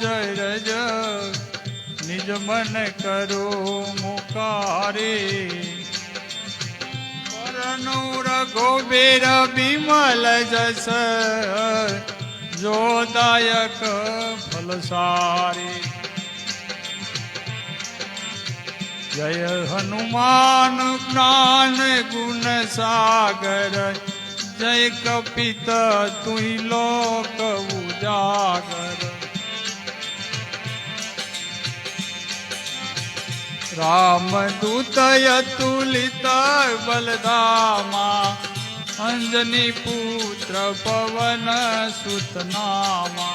જય રજ નિજ મન કરો મુકારી. પરનું રઘુબીર બિમલ જસ જોદાયક ફલસારી જય હનુમાન જ્ઞાન ગુણ સાગર, જય કપિત તુઈ લોક ઉજાગર. रामदूतय तुलिता बलदामा अंजनी पुत्र पवन सुतनामा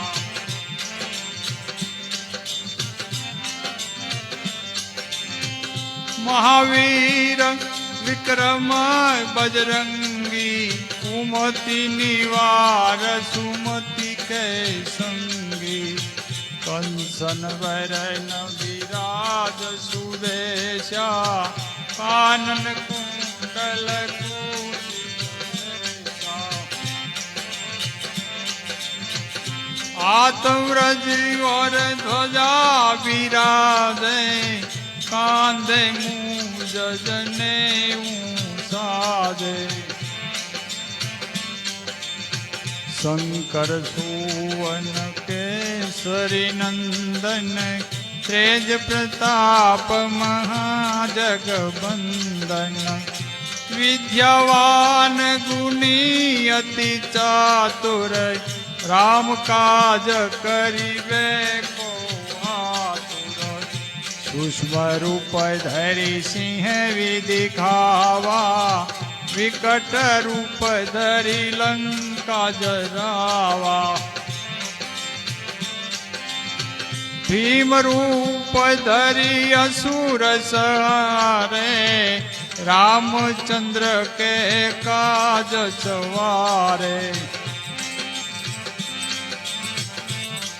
महावीर विक्रम बजरंगी, कुमति निवार, सुमति के संग કંસન વરણ વિરાજ સુરેશા પાનન કુંકલ આતમ્રજી ઓર ધ્વજા વિરાજે, કાંધે મું જજને સાજે શંકર સુવન કેસરી નંદન तेज પ્રતાપ મહાજગબંદન વિદ્યાવાન ગુણી અતિ ચાતુર રામ કાજ કરીવે કો આતુર સુષ્મ રૂપ ધરી સિંહ વિદિખાવા વિકટ રૂપ ધરી લંકા જરાવા ભીમ રૂપ ધરી અસુર સહારે રામચંદ્ર કે કાજ સવારે.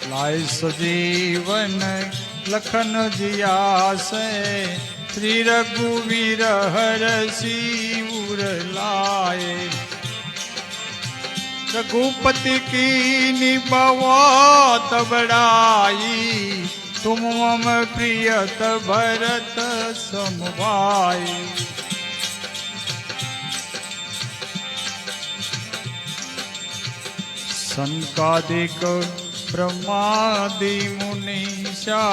લાય સજીવન લખન જિયાસે શ્રી રઘુવીર હર સિંહ લાય. रघुपति की निबवात बड़ाई तुम मम प्रियत भरत समवाई संकादिक ब्रह्मादि मुनीषा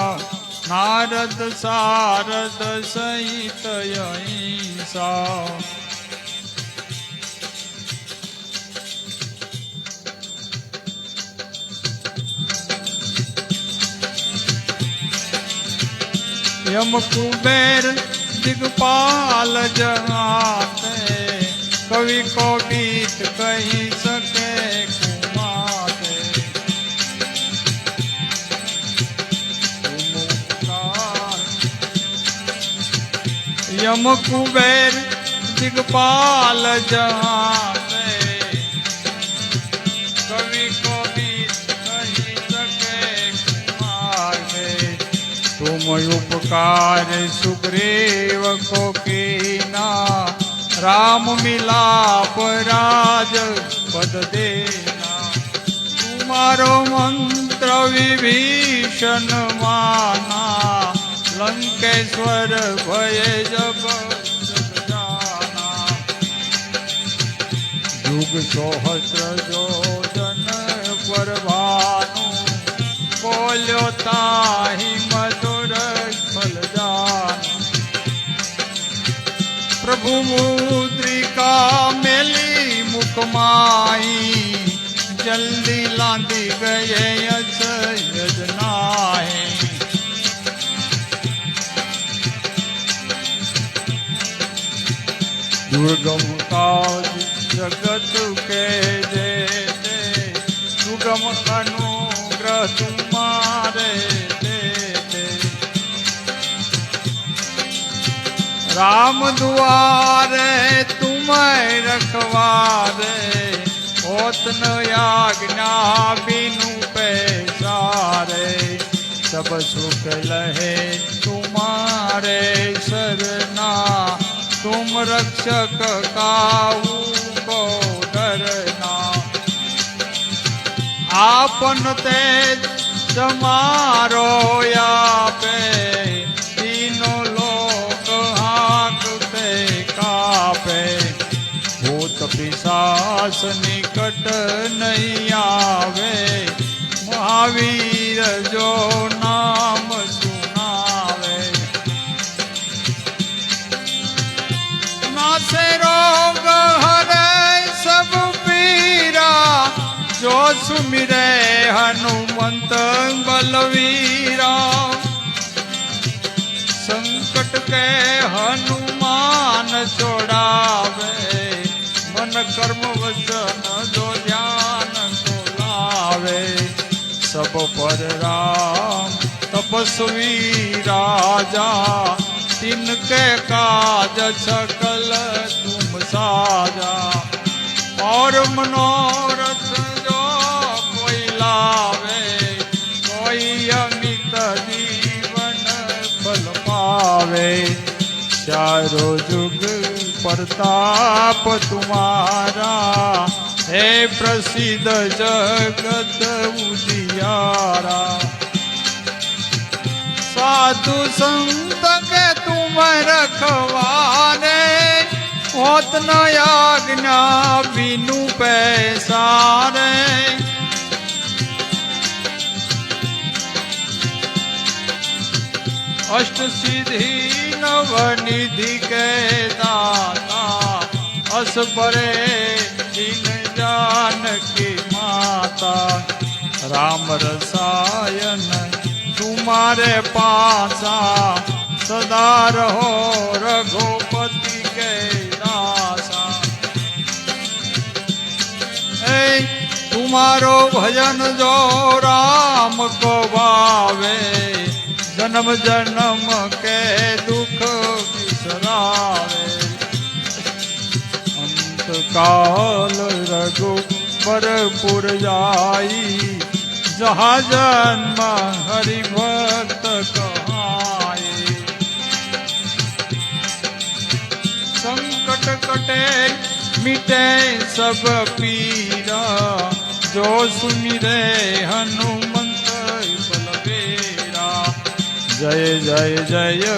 नारद सारद सहित अहिंसा યમ કુબેર દિગપાલ જહાતે કવિ કો ગીત કહી શકે યમ કુબેર દિગપાલ જહાતે ઉપકાર સુગ્રીવ કોકીના રામ મિલાપ રાજ પદ દેના તુમારો મંત્ર વિભીષણ માના લંકેશ્વર ભય જપ યુગ સોહસ્ર જોજન પરવાનું બોલ્યો તા મુદ્રિકા મેલી મુખમાઈ જલ્દી લાંદી ગયે અજનાય દુર્ગમ કાજ જગત કે જે સુગમ અનુગ્રહ તું મારે રામ દ્વારે તુમય રખવારે હોતન આજ્ઞા બિનુ પૈસારે સબ સુખ લહે તુમારે શરના તુમ રક્ષક કાવું કો ડરના આપન તેજ તમારો યા પિશાચ નિકટ નહીં આવે. મહાવીર જો નામ સુનાવે. નાસે રોગ હરે સબ પીરા. જો સુમિરે હનુમંત બલવીરા. સંકટ કે હનુમાન છોડાવે. કર્મ વચન જો ધ્યાન તો લાવે સબ પર રામ તપસ્વી રાજા तिनके काज सकल तुम साजा और मनोरथ जो कोई लावे कोई अमित जीवन फल पावे चारो जुग प्रताप तुम्हारा हे प्रसिद्ध जगत उजियारा। साधु संत के तुम रखवाने होत न बिनु पैसारे। अष्ट सिद्धि नव निधि के दाता, अस बरे दिन जान की माता। राम रसायन तुम्हारे पासा, सदा रहो रघुपति के दासा। ए तुम्हारो भजन जो राम को भावे, जन्म जन्म કાલ રઘુપરપુર જાઈ જહાજનમાં હરિભક્ત કહાય. સંકટ કટે, મિટે સબ પીરા, જો સુમિરે હનુમંત બલબેરા જય જય જય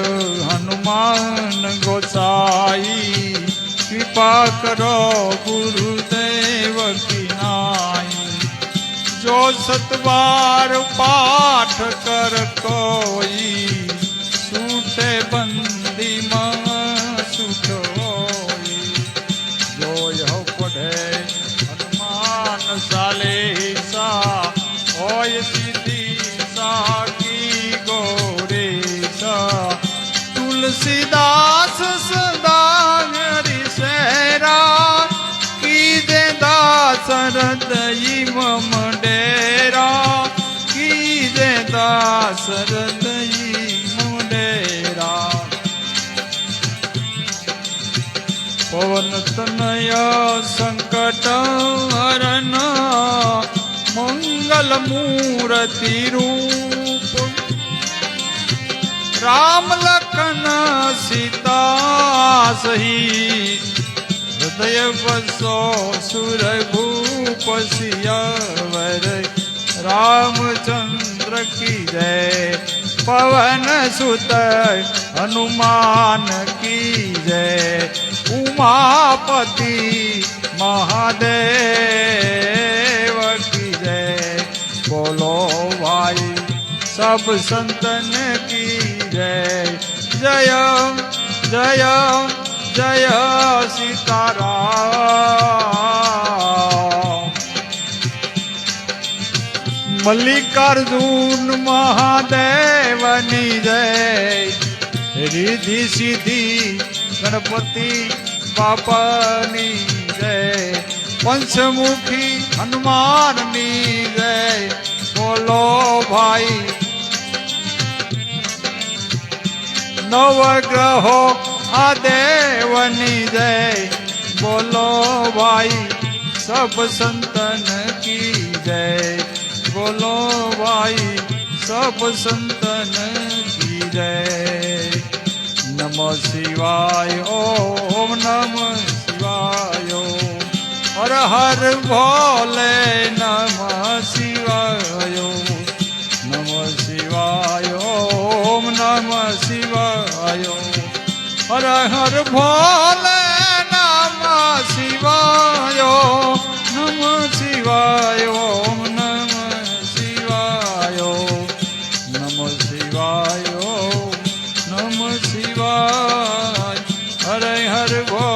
હનુમાન ગોસાઈ કૃપા કરો ગુરુદેવ કિનાઈ જો સતવાર પાઠ કર કોઈ છૂટે બંદીમાં સુખ હોય જો પડે હનુમાન સાલેસા હોય સરદઈ મુનેરા પવન તનય સંકટ હરણ મંગલ મૂર્તિ રૂપ રામ લખન સીતા સહિત હૃદય વસો સુર ભૂપ સિયાવર રામચંદ્ર की जय। पवन सुत हनुमान की जय। उमापति महादेव की जय। बोलो भाई, सब संतन की जय जय जय जय सीताराम। મલ્લિકાર્જુન મહાદેવની જય રીધિ સિદ્ધિ ગણપતિ બાપાની જય પંચમુખી હનુમાનની જય બોલો ભાઈ નવગ્રહો આ દેવની જય બોલો ભાઈ સબ સંતન की બોલો ભાઈ, સબ સંતન કી જય નમો શિવાય, ઓમ નમ શિવાય. હર હર ભોલે નમ શિવાય. નમ શિવાય, ઓમ નમ શિવાય. હર હર ભોલે શિવાય હરે હર ભોલે